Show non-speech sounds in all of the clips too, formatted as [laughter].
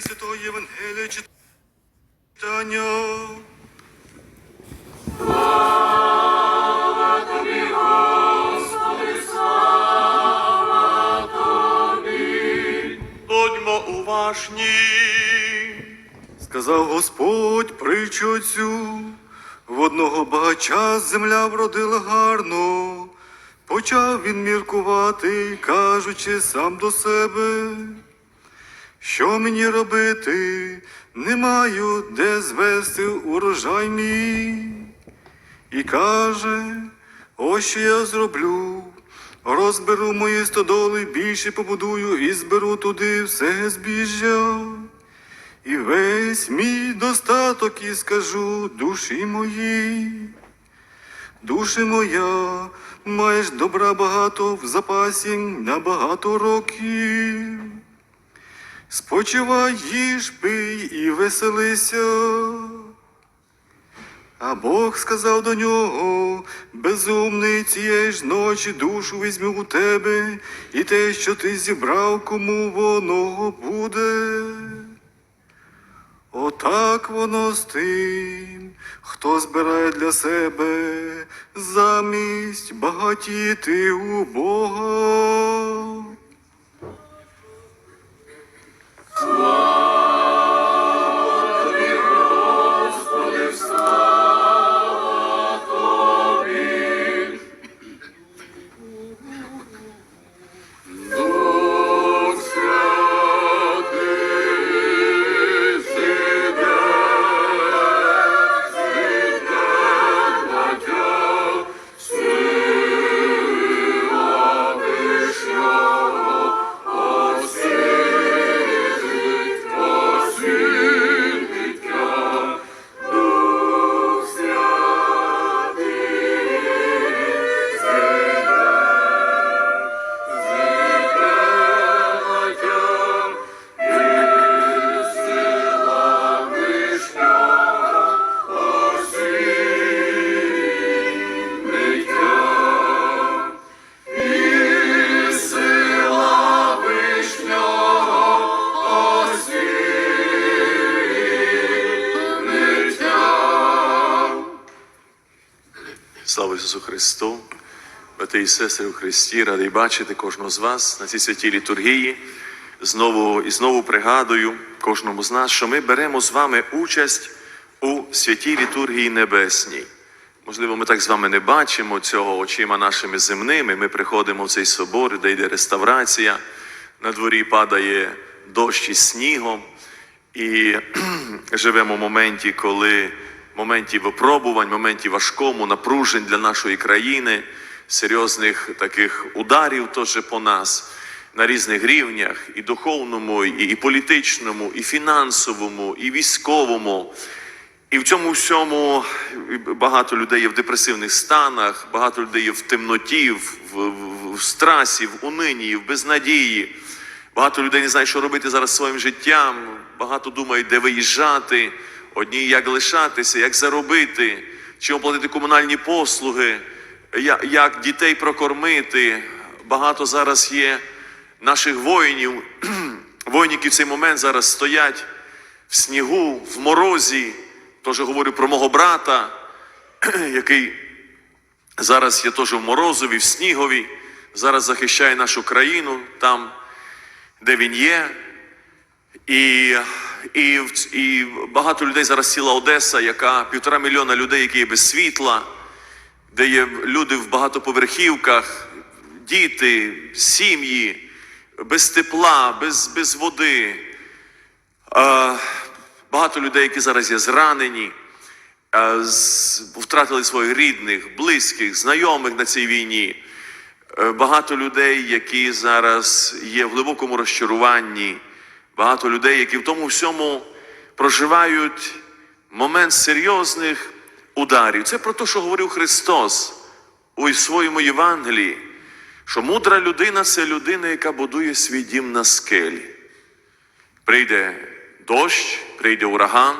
і Святого Євангелія читання. Будьмо уважні. Сказав Господь притчу цю, в одного багача земля вродила гарно. Почав він міркувати, кажучи сам до себе, що мені робити, не маю де звести урожай мій. І каже, ось що я зроблю. Розберу мої стодоли, більше побудую і зберу туди все збіжжя. І весь мій достаток і скажу душі моїй. Душе моя, маєш добра багато в запасі на багато років. Спочивай, їж, пий і веселися. А Бог сказав до нього, безумний цієї ж ночі душу візьму у тебе, і те, що ти зібрав, кому воно буде. Отак воно з тим, хто збирає для себе замість багатіти у Бога. Слава І сестри у Христі, радий бачити кожного з вас на цій святій літургії. Знову і знову пригадую кожному з нас, що ми беремо з вами участь у святій літургії небесній. Можливо, ми так з вами не бачимо цього очима нашими земними. Ми приходимо в цей собор, де йде реставрація, на дворі падає дощ із снігом, і [clears throat] живемо в моменті, коли в моменті випробувань, в моменті важкому, напружень для нашої країни, серйозних таких ударів теж по нас на різних рівнях, і духовному, і, і політичному, і фінансовому, і військовому. І в цьому всьому багато людей є в депресивних станах, багато людей є в темноті, в, в, в, страсі, в унині, в безнадії. Багато людей не знають, що робити зараз своїм життям. Багато думають, де виїжджати, одні як лишатися, як заробити, чи оплатити комунальні послуги, як дітей прокормити. Багато зараз є наших воїнів, [clears throat] які в цей момент зараз стоять в снігу, в морозі. Теж говорю про мого брата, [clears throat] який зараз є теж в морозові, в снігові, зараз захищає нашу країну там, де він є. І, і, і багато людей зараз ціла Одеса, яка півтора мільйона людей, які є без світла, де є люди в багатоповерхівках, діти, сім'ї, без тепла, без, без води. Е, Багато людей, які зараз є зранені, е, з- втратили своїх рідних, близьких, знайомих на цій війні. Е, Багато людей, які зараз є в глибокому розчаруванні, багато людей, які в тому всьому проживають момент серйозних ударів. Це про те, що говорив Христос у своєму Євангелії, що мудра людина це людина, яка будує свій дім на скелі. Прийде дощ, прийде ураган,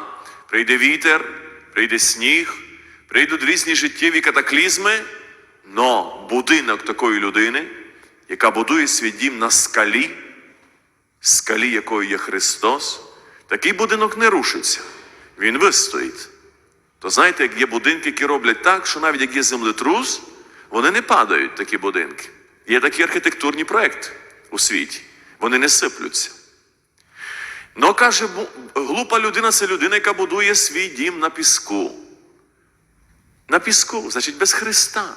прийде вітер, прийде сніг, прийдуть різні життєві катаклізми, но будинок такої людини, яка будує свій дім на скалі, скалі якою є Христос, такий будинок не рушиться, він вистоїть. То знаєте, як є будинки, які роблять так, що навіть як є землетрус, вони не падають, такі будинки. Є такі архітектурні проекти у світі. Вони не сиплються. Ну, каже, глупа людина це людина, яка будує свій дім на піску. На піску, значить, без Христа.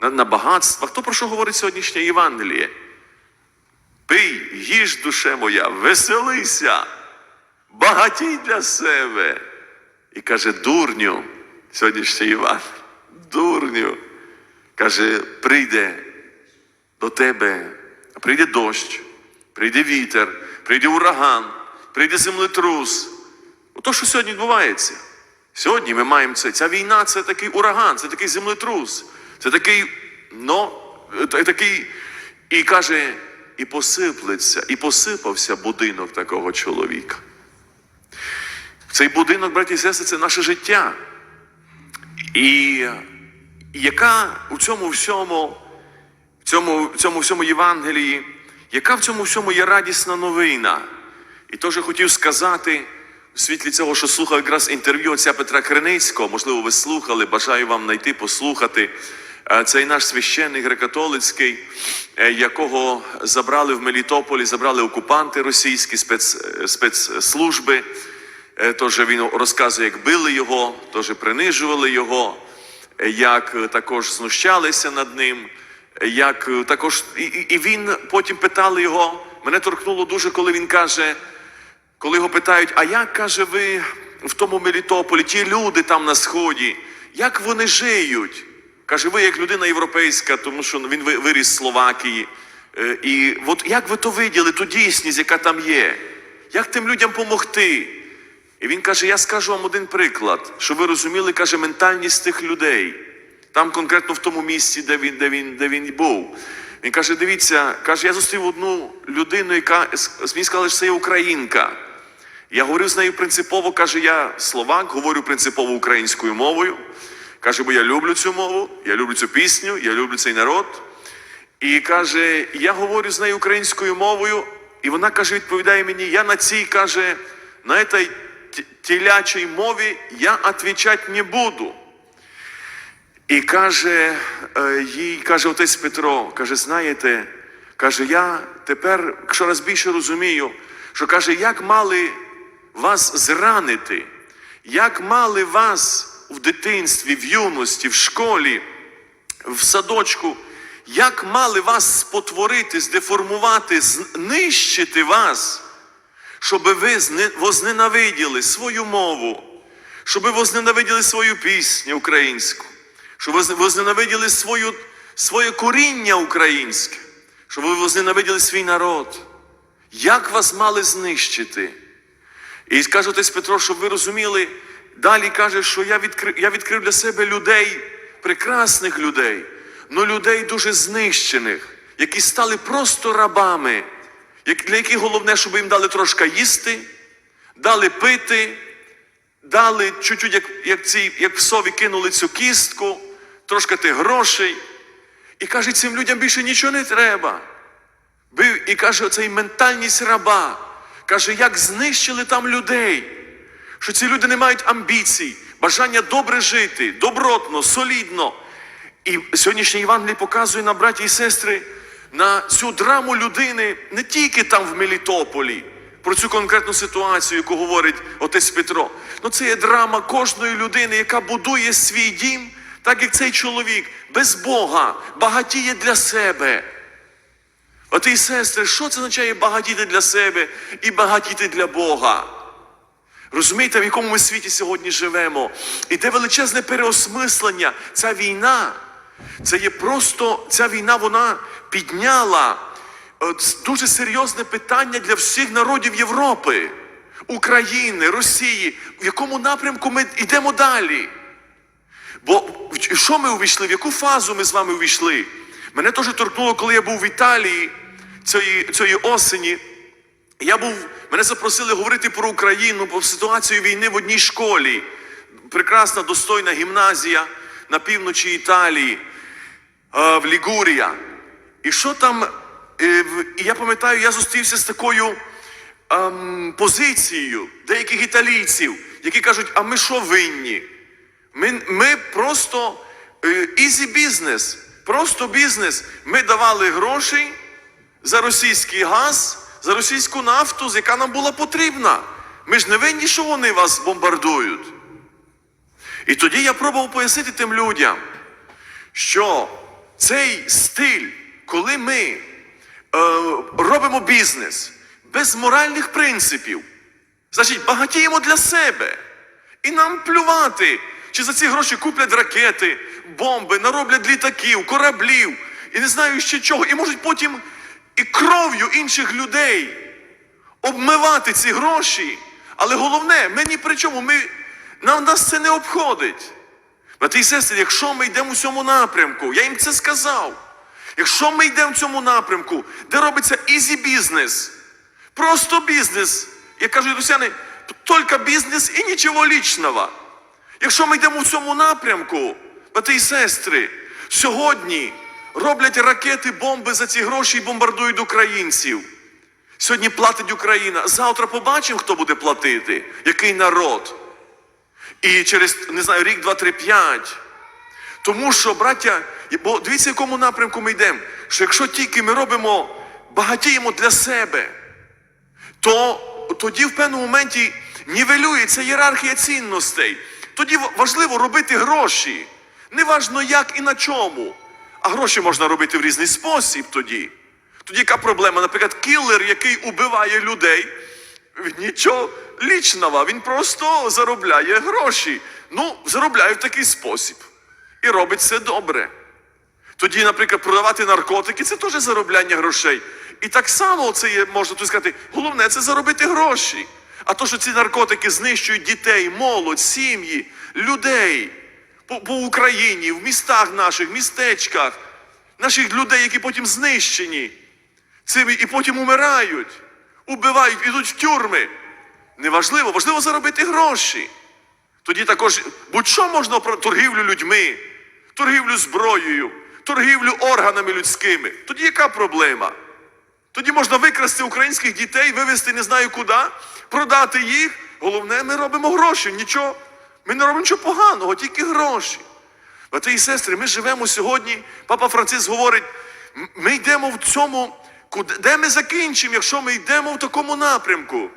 На, на багатствах. То про що говорить сьогоднішнє Євангеліє? Пий, їж, душе моя, веселися, багатій для себе. І каже, дурню, сьогоднішнє Іван, дурню. Каже, прийде до тебе, прийде дощ, прийде вітер, прийде ураган, прийде землетрус. Ото, що сьогодні відбувається. Сьогодні ми маємо це. Ця війна це такий ураган, це такий землетрус, це такий, ну, такий, і каже, і посиплеться, і посипався будинок такого чоловіка. Цей будинок, браті і сестри, це наше життя. І яка у цьому всьому, в цьому, в цьому всьому Євангелії, яка в цьому всьому є радісна новина? І теж хотів сказати, у світлі цього, що слухав якраз інтерв'ю отця Петра Криницького, можливо, ви слухали, бажаю вам знайти, послухати. Е, Цей наш священник греко-католицький, е, якого забрали в Мелітополі, забрали окупанти російські спец, е, спецслужби. Е, Тож він розказує, як били його, теж принижували його, е, як е, також знущалися над ним, як також і, і він потім питали його. Мене торкнуло дуже, коли він каже, коли його питають, а як каже ви в тому Мелітополі, ті люди там на сході, як вони жиють? Каже, ви як людина європейська, тому що він виріс з Словакії. І от як ви то виділи, ту дійсність, яка там є? Як тим людям помогти? І він каже: Я скажу вам один приклад, щоб ви розуміли, каже, ментальність тих людей. Там конкретно в тому місці, де він, де він, де він був. Він каже: дивіться, каже, я зустрів одну людину, яка мені сказали, що це є українка. Я говорив з нею принципово, каже, я словак, говорю принципово українською мовою. Каже, бо я люблю цю мову, я люблю цю пісню, я люблю цей народ. І каже, я говорю з нею українською мовою, і вона каже, відповідає мені, я на цій каже, на цій телячій мові я відповідати не буду. І каже, е, їй каже отець Петро, каже, знаєте, каже, я тепер щораз більше розумію, що каже, як мали вас зранити, як мали вас в дитинстві, в юності, в школі, в садочку, як мали вас спотворити, здеформувати, знищити вас, щоб ви возненавиділи свою мову, щоб ви возненавиділи свою пісню українську, щоб ви возненавиділи свою, своє коріння українське, щоб ви возненавиділи свій народ. Як вас мали знищити? І каже отець Петро, щоб ви розуміли, далі каже, що я відкрив, я відкрив для себе людей, прекрасних людей, але людей дуже знищених, які стали просто рабами, для яких головне, щоб їм дали трошки їсти, дали пити, дали чуть-чуть, як, як, ці, як псові кинули цю кістку, трошки тих грошей. І каже, цим людям більше нічого не треба. І каже, оцей ментальність раба. Каже, як знищили там людей, що ці люди не мають амбіцій, бажання добре жити, добротно, солідно. І сьогоднішній Євангелій показує нам, браті і сестри, на цю драму людини не тільки там в Мелітополі, про цю конкретну ситуацію, яку говорить отець Петро. Ну це є драма кожної людини, яка будує свій дім, так як цей чоловік без Бога багатіє для себе. Оти і сестри, що це означає багатіти для себе і багатіти для Бога? Розумієте, в якому ми світі сьогодні живемо? Іде величезне переосмислення. Ця війна, це є просто, ця війна, вона підняла дуже серйозне питання для всіх народів Європи, України, Росії. В якому напрямку ми йдемо далі? Бо що ми увійшли? В яку фазу ми з вами увійшли? Мене теж торкнуло, коли я був в Італії цієї, цієї осені. Я був, мене запросили говорити про Україну, про ситуацію війни в одній школі. Прекрасна, достойна гімназія на півночі Італії, е, в Лігурія. І що там? е, І я пам'ятаю, я зустрівся з такою ем, позицією деяких італійців, які кажуть, а ми що винні? Ми, ми просто ізі бізнес, просто бізнес. Ми давали гроші за російський газ, за російську нафту, яка нам була потрібна. Ми ж не винні, що вони вас бомбардують. І тоді я пробував пояснити тим людям, що цей стиль, коли ми е, робимо бізнес без моральних принципів, значить багатіємо для себе. І нам плювати, чи за ці гроші куплять ракети, бомби, нароблять літаків, кораблів і не знаю ще чого. І можуть потім і кров'ю інших людей обмивати ці гроші. Але головне, ми ні при чому, ми, нам нас це не обходить. Брати і сестри, якщо ми йдемо у цьому напрямку, я їм це сказав. Якщо ми йдемо в цьому напрямку, де робиться ізі бізнес, просто бізнес, як кажуть росіяни, тільки бізнес і нічого лічного. Якщо ми йдемо в цьому напрямку, брати і сестри, сьогодні роблять ракети, бомби за ці гроші і бомбардують українців. Сьогодні платить Україна. Завтра побачимо, хто буде платити, який народ. І через, не знаю, рік, два, три, п'ять. Тому що, браття, бо дивіться, в якому напрямку ми йдемо. Що якщо тільки ми робимо, багатіємо для себе, то тоді в певному моменті нівелюється ієрархія цінностей. Тоді важливо робити гроші. Неважно як і на чому. А гроші можна робити в різний спосіб тоді. Тоді яка проблема? Наприклад, кілер, який убиває людей, нічого лічного, він просто заробляє гроші. Ну, заробляє в такий спосіб. І робить це добре. Тоді, наприклад, продавати наркотики це теж заробляння грошей. І так само це є, можна тут сказати, головне це заробити гроші. А то, що ці наркотики знищують дітей, молодь, сім'ї, людей по, по Україні, в містах наших, містечках, наших людей, які потім знищені, цими і потім умирають, убивають, ідуть в тюрми. Неважливо, важливо заробити гроші. Тоді також будь-що можна про торгівлю людьми, торгівлю зброєю, торгівлю органами людськими. Тоді яка проблема? Тоді можна викрасти українських дітей, вивезти не знаю куди, продати їх. Головне, ми робимо гроші. Нічого, ми не робимо нічого поганого, тільки гроші. Брати і сестри, ми живемо сьогодні. Папа Франциск говорить, ми йдемо в цьому, де ми закінчимо, якщо ми йдемо в такому напрямку.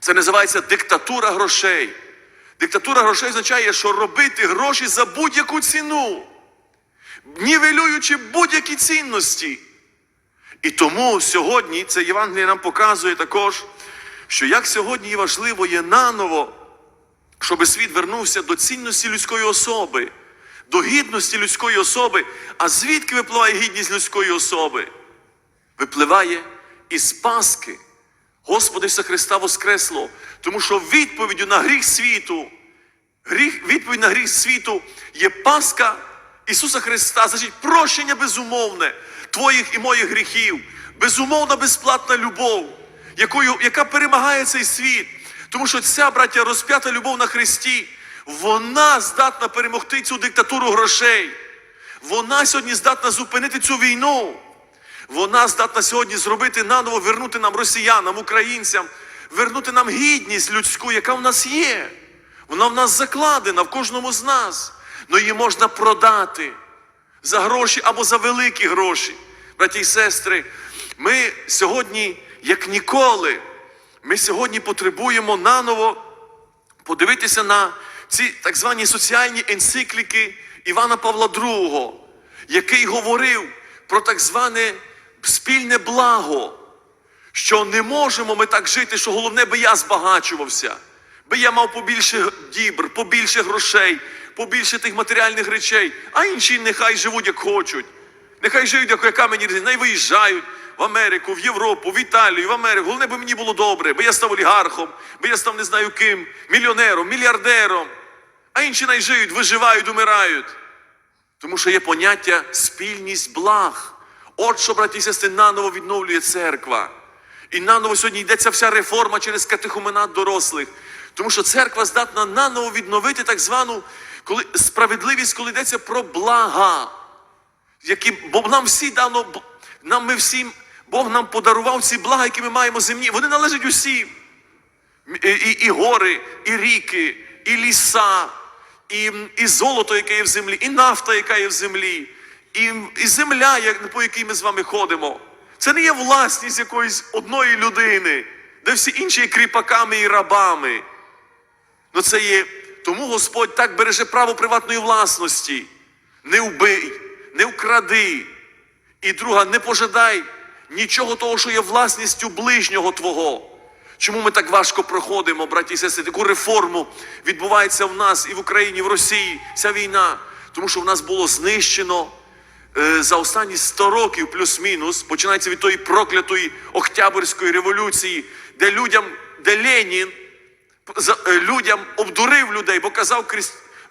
Це називається диктатура грошей. Диктатура грошей означає, що робити гроші за будь-яку ціну, нівелюючи будь-які цінності. І тому сьогодні це Євангеліє нам показує також, що як сьогодні важливо є наново, щоб світ вернувся до цінності людської особи, до гідності людської особи. А звідки випливає гідність людської особи? Випливає із Пасхи. Господа Ісуса Христа Воскресло, тому що відповіддю на гріх світу, гріх, відповідь на гріх світу є Пасха Ісуса Христа, значить прощення безумовне твоїх і моїх гріхів, безумовна безплатна любов, якою, яка перемагає цей світ. Тому що ця, браття, розп'ята любов на Христі, вона здатна перемогти цю диктатуру грошей. Вона сьогодні здатна зупинити цю війну. Вона здатна сьогодні зробити наново, вернути нам росіянам, українцям, вернути нам гідність людську, яка в нас є. Вона в нас закладена в кожному з нас. Но її можна продати за гроші або за великі гроші. Браті і сестри, ми сьогодні, як ніколи, ми сьогодні потребуємо наново подивитися на ці так звані соціальні енцикліки Івана Павла II, який говорив про так зване спільне благо, що не можемо ми так жити, що головне би я збагачувався, би я мав побільше дібр, побільше грошей, побільше тих матеріальних речей, а інші нехай живуть як хочуть. Нехай живуть, як яка мені різниця, нехай виїжджають в Америку, в Європу, в Італію, в Америку. Головне, би мені було добре, бо я став олігархом, бо я став не знаю ким, мільйонером, мільярдером. А інші най живуть, виживають, умирають. Тому що є поняття спільність благ. От що, браті і сестри, наново відновлює церква. І наново сьогодні йдеться вся реформа через катехуменат дорослих. Тому що церква здатна наново відновити так звану коли, справедливість, коли йдеться про блага. Які, бо нам всі дано, нам ми всім Бог нам подарував ці блага, які ми маємо земні. Вони належать усім. І, і, і гори, і ріки, і ліса, і, і золото, яке є в землі, і нафта, яка є в землі, і, і земля, по якій ми з вами ходимо. Це не є власність якоїсь одної людини, де всі інші є кріпаками і рабами. Ну це є. Тому Господь так береже право приватної власності. Не вбий, не вкради. І друга, не пожадай нічого того, що є власністю ближнього Твого. Чому ми так важко проходимо, браті і сестри? Таку реформу відбувається в нас і в Україні, і в Росії ця війна. Тому що в нас було знищено за останні 100 років, плюс-мінус, починається від тої проклятої Октябрьської революції, де людям, де Ленін е, людям обдурив людей, бо казав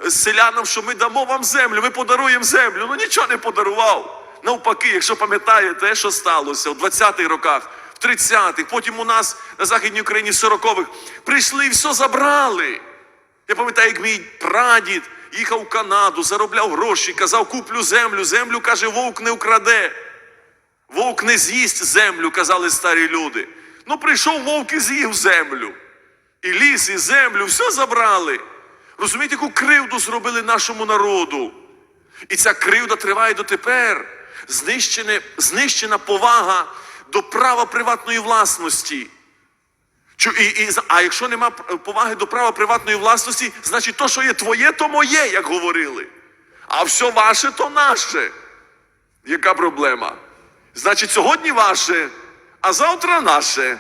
е, селянам, що ми дамо вам землю, ми подаруємо землю. Ну нічого не подарував. Навпаки, якщо пам'ятаєте, що сталося в 20-х роках, в 30-х, потім у нас на Західній Україні в 40-х, прийшли і все забрали. Я пам'ятаю, як мій прадід їхав в Канаду, заробляв гроші, казав, куплю землю. Землю, каже, вовк не украде. Вовк не з'їсть землю, казали старі люди. Ну, прийшов вовк і з'їв землю. І ліс, і землю, все забрали. Розумієте, яку кривду зробили нашому народу? І ця кривда триває дотепер. Знищена повага до права приватної власності. І, і, а якщо нема поваги до права приватної власності, значить то, що є твоє, то моє, як говорили. А все ваше, то наше. Яка проблема? Значить, сьогодні ваше, а завтра наше.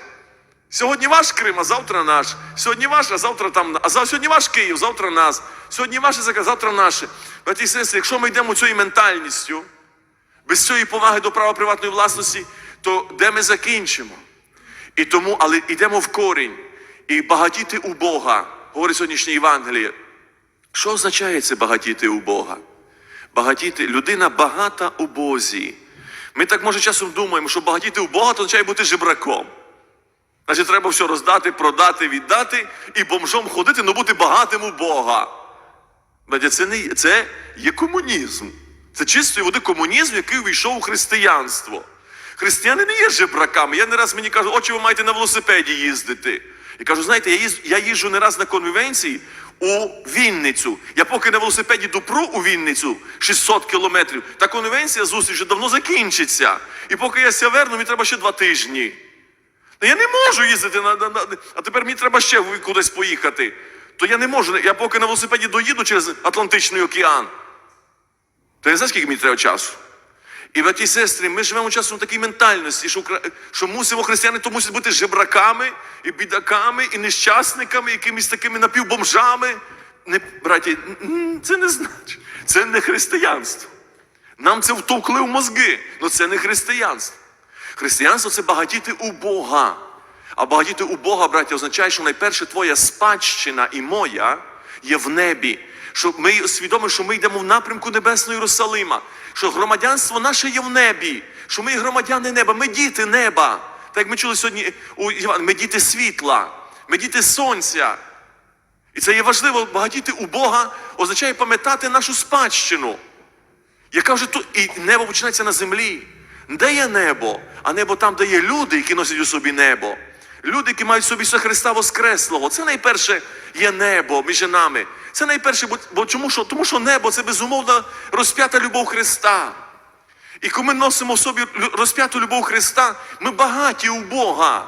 Сьогодні ваш Крим, а завтра наш. Сьогодні ваш, а завтра там. А сьогодні ваш Київ, завтра нас. Сьогодні ваше, а завтра наше. Браті і сестри, якщо ми йдемо цією ментальністю, без цієї поваги до права приватної власності, то де ми закінчимо? І тому, але йдемо в корінь і багатіти у Бога, говорить сьогоднішнє Євангеліє. Що означає це багатіти у Бога? Багатіти, людина багата у Бозі. Ми так може часом думаємо, що багатіти у Бога то означає бути жебраком. Значить, треба все роздати, продати, віддати і бомжом ходити, але бути багатим у Бога. Це не це є комунізм. Це чистої води комунізм, який увійшов у християнство. Християни не є жебраками. Я не раз мені кажуть, очі ви маєте на велосипеді їздити. І кажу, знаєте, я, їз, я їжджу не раз на конвенції у Вінницю. Я поки на велосипеді допру у Вінницю 600 кілометрів, та конвенція зустріч давно закінчиться. І поки я ся верну, мені треба ще два тижні. Та я не можу їздити на, на, на а тепер мені треба ще кудись поїхати. То я не можу. Я поки на велосипеді доїду через Атлантичний океан. То я знаю, скільки мені треба часу. І браті і сестри, ми живемо часом в такій ментальності, що, що мусимо християни, то мусять бути жебраками, і бідаками, і нещасниками, якимись такими напівбомжами. Не, браті, це не значить. Це не християнство. Нам це втовкли в мозги, але це не християнство. Християнство це багатіти у Бога. А багатіти у Бога, браття, означає, що найперше твоя спадщина і моя є в небі. Що ми усвідомимо, що ми йдемо в напрямку Небесного Єрусалима, що громадянство наше є в небі, що ми громадяни неба, ми діти неба. Так як ми чули сьогодні у Івана, ми діти світла, ми діти сонця. І це є важливо, багатіти у Бога означає пам'ятати нашу спадщину яка вже тут, і небо починається на землі. Де є небо? А небо там, де є люди, які носять у собі небо. Люди, які мають собі Ісуса Христа Воскреслого. Це найперше є небо між нами. Це найперше, бо, чому що? Тому що небо це безумовно розп'ята любов Христа. І коли ми носимо собі розп'яту любов Христа, ми багаті у Бога.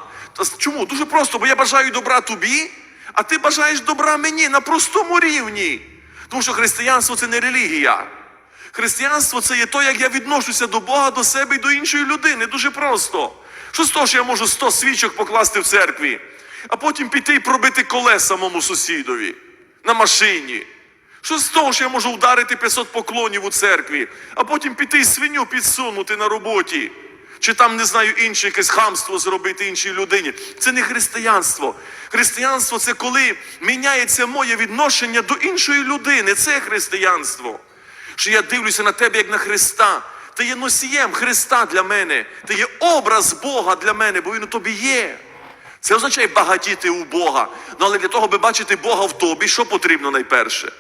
Чому? Дуже просто, бо я бажаю добра тобі, а ти бажаєш добра мені на простому рівні. Тому що християнство це не релігія. Християнство це є то, як я відношуся до Бога, до себе і до іншої людини. Дуже просто. Що з того, що я можу 100 свічок покласти в церкві, а потім піти і пробити колеса самому сусідові на машині. Що з того, що я можу вдарити 500 поклонів у церкві, а потім піти і свиню підсунути на роботі. Чи там, не знаю, інше якесь хамство зробити іншій людині. Це не християнство. Християнство це коли міняється моє відношення до іншої людини. Це християнство. Що я дивлюся на тебе як на Христа. Ти є носієм Христа для мене. Ти є образ Бога для мене, бо Він у тобі є. Це означає багатіти у Бога. Ну але для того, аби бачити Бога в тобі, що потрібно найперше?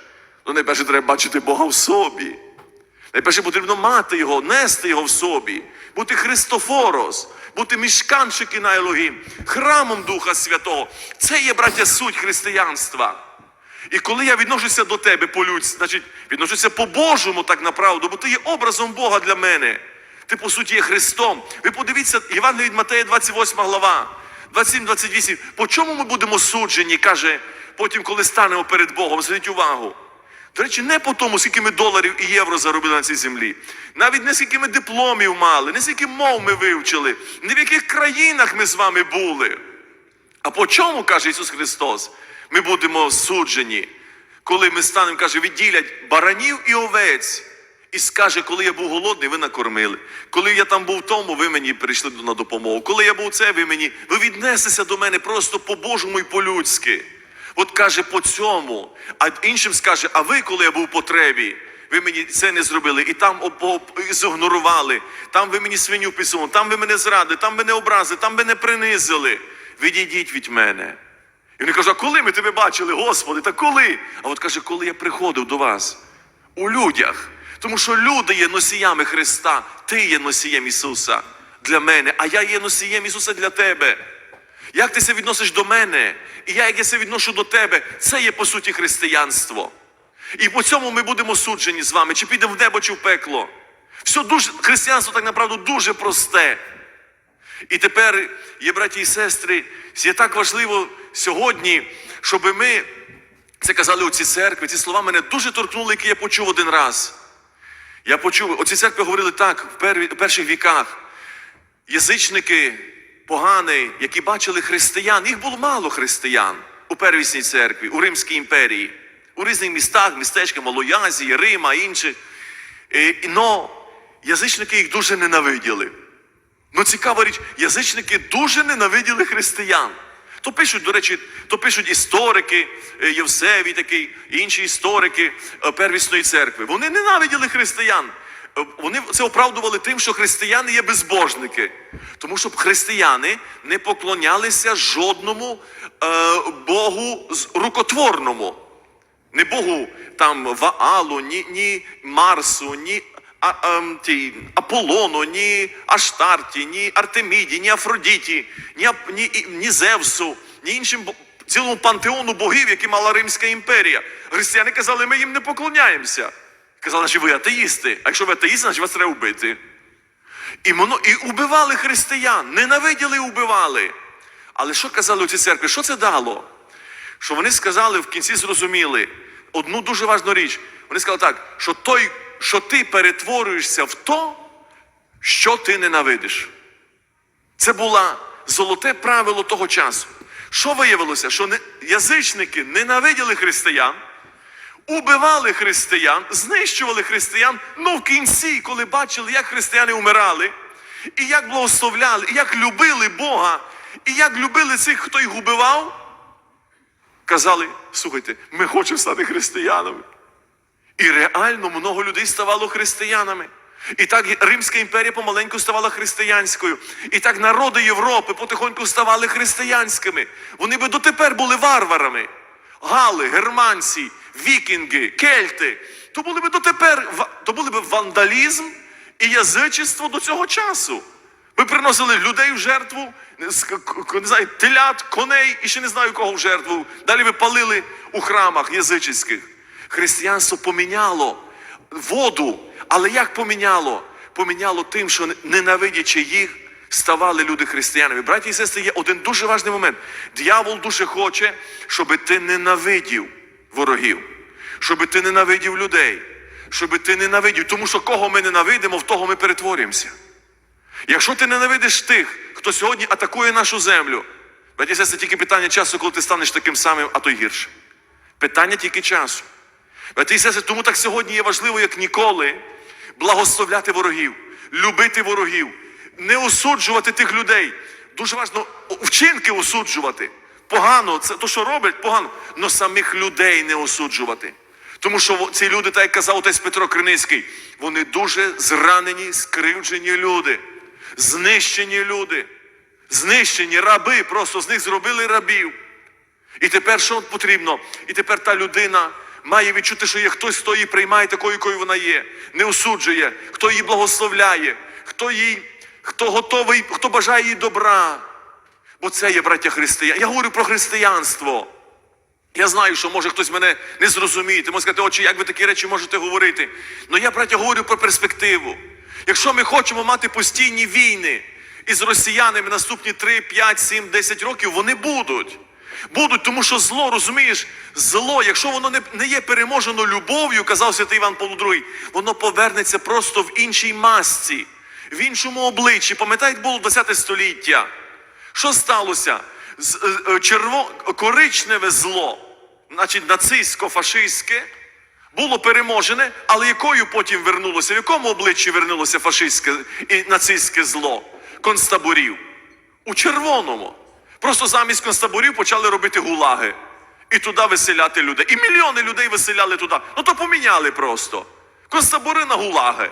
Ну, найперше треба бачити Бога в собі. Найперше потрібно мати його, нести його в собі, бути Христофорос. бути мішканчики на Елогім, храмом Духа Святого. Це є, браття, суть християнства. І коли я відношуся до тебе по-людськи, значить, відношуся по-божому так направду, бо ти є образом Бога для мене. Ти, по суті, є Христом. Ви подивіться, Євангелія від Матея, 28 глава, 27-28. По чому ми будемо суджені, каже, потім, коли станемо перед Богом, зверніть увагу. До речі, не по тому, скільки ми доларів і євро заробили на цій землі. Навіть не скільки ми дипломів мали, не скільки мов ми вивчили, не в яких країнах ми з вами були. А по чому, каже Ісус Христос, ми будемо суджені, коли ми станемо, каже, відділять баранів і овець. І скаже, коли я був голодний, ви накормили. Коли я там був тому, ви мені прийшли на допомогу. Коли я був це, ви мені ви віднесеся до мене просто по-божому і по-людськи. От каже по цьому, а іншим скаже, а ви, коли я був в потребі, ви мені це не зробили, і там зігнорували, там ви мені свиню писали, там ви мене зрадили, там ви не образили, там ви не принизили. Відійдіть від мене. І вони кажуть, а коли ми тебе бачили, Господи, та коли? А от каже, коли я приходив до вас у людях. Тому що люди є носіями Христа, ти є носієм Ісуса для мене, а я є носієм Ісуса для тебе. Як ти себе відносиш до мене, і я як я себе відношу до тебе, це є по суті християнство. І по цьому ми будемо суджені з вами, чи підемо в небо, чи в пекло. Все дуже християнство так направду дуже просте. І тепер, є браті і сестри, є так важливо сьогодні, щоб ми це казали у цій церкві. Ці слова мене дуже торкнули, які я почув один раз. Я почув, оці церкви говорили так в перших віках. Язичники погані, які бачили християн, їх було мало християн у первісній церкві, у Римській імперії, у різних містах, містечках Малоязії, Рима, інших. Но язичники їх дуже ненавиділи. Ну, цікава річ, язичники дуже ненавиділи християн. То пишуть, до речі, то пишуть історики, е, Євсевій такий, інші історики е, первісної церкви. Вони ненавиділи християн. Е, Вони це оправдували тим, що християни є безбожники. Тому що християни не поклонялися жодному е, Богу рукотворному. Не Богу там Ваалу, ні, ні Марсу, ні а, ем, ті, Аполлону, ні Аштарті, ні Артеміді, ні Афродіті, ні, ні, ні Зевсу, ні іншим цілому пантеону богів, які мала Римська імперія. Християни казали, ми їм не поклоняємося. Казали, що ви атеїсти. А якщо ви атеїсти, значить вас треба вбити. І, моно, і убивали християн, ненавиділи і убивали. Але що казали у цій церкві? Що це дало? що вони сказали в кінці зрозуміли одну дуже важну річ. Вони сказали так, що той, що ти перетворюєшся в то, що ти ненавидиш. Це було золоте правило того часу. Що виявилося? Що язичники ненавиділи християн, убивали християн, знищували християн, але в кінці, коли бачили, як християни умирали, і як благословляли, і як любили Бога, і як любили цих, хто їх убивав, казали, слухайте, ми хочемо стати християнами. І реально много людей ставало християнами. І так Римська імперія помаленьку ставала християнською. І так народи Європи потихоньку ставали християнськими. Вони би дотепер були варварами. Гали, германці, вікінги, кельти. То були би дотепер, то були би вандалізм і язичество до цього часу. Ми приносили людей в жертву, не знаю, телят, коней і ще не знаю кого в жертву. Далі ви палили у храмах язичницьких. Християнство поміняло воду, але як поміняло? Поміняло тим, що ненавидячи їх, ставали люди християнами. Браті і сестри, є один дуже важний момент. Дьявол дуже хоче, щоб ти ненавидів ворогів, щоб ти ненавидів людей, щоб ти ненавидів. Тому що кого ми ненавидимо, в того ми перетворюємося. Якщо ти ненавидиш тих, хто сьогодні атакує нашу землю, браті і сестри, тільки питання часу, коли ти станеш таким самим, а то й гірше. Питання тільки часу. Сестри, тому так сьогодні є важливо, як ніколи, благословляти ворогів, любити ворогів, не осуджувати тих людей. Дуже важливо вчинки осуджувати. Погано, це то, що роблять, погано, але самих людей не осуджувати. Тому що ці люди, так як казав отець Петро Криницький, вони дуже зранені, скривджені люди, знищені люди, знищені раби, просто з них зробили рабів. І тепер що потрібно? І тепер та людина має відчути, що є хтось, хто її приймає такою, якою вона є, не осуджує, хто її благословляє, хто їй хто готовий, хто бажає їй добра. Бо це є браття християн. Я говорю про християнство. Я знаю, що може хтось мене не зрозуміє. Може сказати, отче, як ви такі речі можете говорити? Але я, браття, говорю про перспективу. Якщо ми хочемо мати постійні війни із росіянами наступні 3, 5, 7, 10 років, вони будуть. Будуть, тому що зло, розумієш, зло, якщо воно не, не є переможено любов'ю, казав святий Іван Павло воно повернеться просто в іншій масці, в іншому обличчі. Пам'ятаєте, було 20 століття. Що сталося? Е, е, Черво... коричневе зло, значить нацистсько-фашистське, було переможене, але якою потім вернулося? В якому обличчі вернулося фашистське і нацистське зло? Концтаборів. У червоному. Просто замість концтаборів почали робити гулаги. І туди виселяти людей. І мільйони людей виселяли туди. Ну то поміняли просто. Концтабори на гулаги.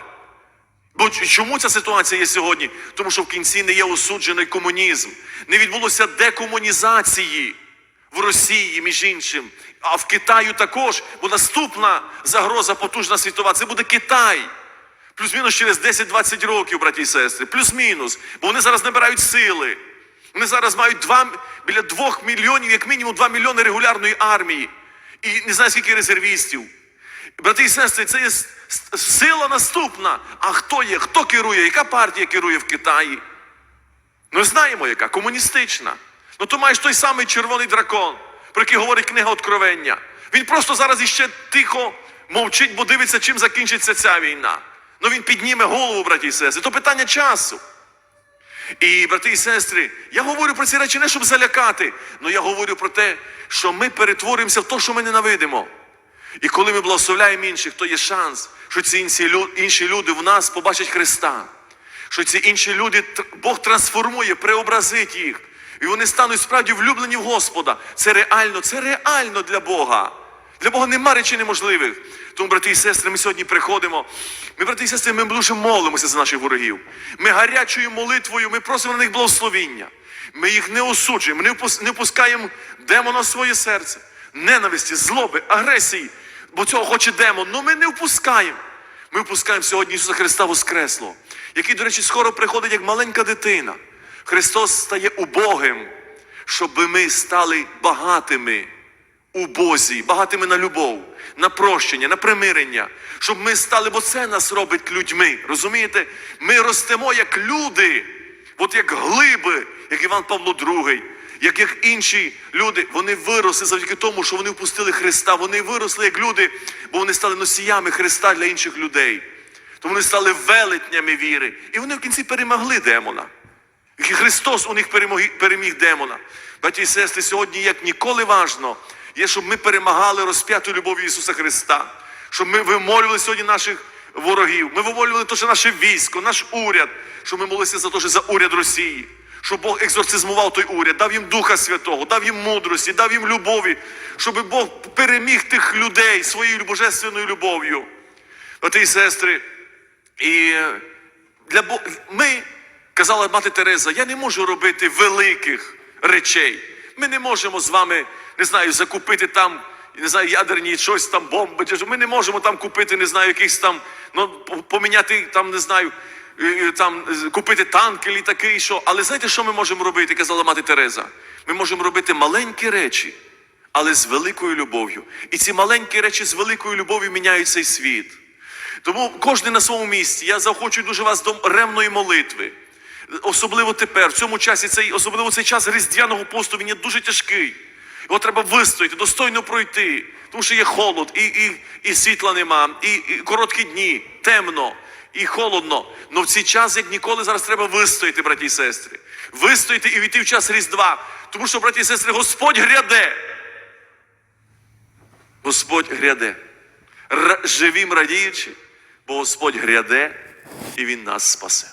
Бо чому ця ситуація є сьогодні? Тому що в кінці не є осуджений комунізм, не відбулося декомунізації в Росії, між іншим, а в Китаю також, бо наступна загроза потужна світова це буде Китай. Плюс-мінус через 10-20 років, браті і сестри, плюс-мінус, бо вони зараз набирають сили. Вони зараз мають два, біля двох мільйонів, як мінімум 2 мільйони регулярної армії. І не знаю скільки резервістів. Брати і сестри, це є сила наступна. А хто є? Хто керує? Яка партія керує в Китаї? Ну, знаємо, яка комуністична. Ну то маєш той самий червоний дракон, про який говорить книга Откровення. Він просто зараз іще тихо мовчить, бо дивиться, чим закінчиться ця війна. Ну він підніме голову, браті і сестри. То питання часу. І, брати і сестри, я говорю про ці речі не щоб залякати, але я говорю про те, що ми перетворимося в те, що ми ненавидимо. І коли ми благословляємо інших, то є шанс, що ці інші, люди в нас побачать Христа. Що ці інші люди Бог трансформує, преобразить їх. І вони стануть справді влюблені в Господа. Це реально, це реально для Бога. Для Бога нема речей неможливих. Тому, брати і сестри, ми сьогодні приходимо. Ми, брати і сестри, ми дуже молимося за наших ворогів. Ми гарячою молитвою, ми просимо на них благословіння. Ми їх не осуджуємо, не впус- не впускаємо демона в своє серце, ненависті, злоби, агресії. Бо цього хоче демон. Ну ми не впускаємо. Ми впускаємо сьогодні Ісуса Христа Воскреслого, який, до речі, скоро приходить як маленька дитина. Христос стає убогим, щоб ми стали багатими у Бозі, багатими на любов, на прощення, на примирення, щоб ми стали, бо це нас робить людьми. Розумієте? Ми ростемо як люди, от як глиби, як Іван Павло II, як, як інші люди, вони виросли завдяки тому, що вони впустили Христа. Вони виросли як люди, бо вони стали носіями Христа для інших людей. Тому вони стали велетнями віри. І вони в кінці перемогли демона. І Христос у них переміг демона. Браті і сестри, сьогодні як ніколи важно є, щоб ми перемагали розп'яту любов'ю Ісуса Христа, щоб ми вимолювали сьогодні наших ворогів. Ми вимолювали те, що наше військо, наш уряд, щоб ми молилися за те, що за уряд Росії. Щоб Бог екзорцизмував той уряд, дав їм Духа Святого, дав їм мудрості, дав їм любові, щоб Бог переміг тих людей своєю божественною любов'ю. Брати і сестри, і для Бо... ми, казала мати Тереза, я не можу робити великих речей. Ми не можемо з вами, не знаю, закупити там, не знаю, ядерні щось там, бомби. Ми не можемо там купити, не знаю, якийсь там, ну, поміняти там, не знаю, е, е, там, купити танки, літаки і що. Але знаєте, що ми можемо робити, казала мати Тереза? Ми можемо робити маленькі речі, але з великою любов'ю. І ці маленькі речі з великою любов'ю міняють цей світ. Тому кожен на своєму місці. Я заохочую дуже вас до ревної молитви. Особливо тепер, в цьому часі, цей, особливо цей час різдвяного посту, він є дуже тяжкий. Його треба вистояти, достойно пройти, тому що є холод, і, і, і світла нема, і, і короткі дні, темно і холодно. Но в цей час, як ніколи, зараз треба вистояти, браті і сестри. Вистояти і війти в час Різдва. Тому що, браті і сестри, Господь гряде. Господь гряде. Р- живім радіючи, бо Господь гряде і Він нас спасе.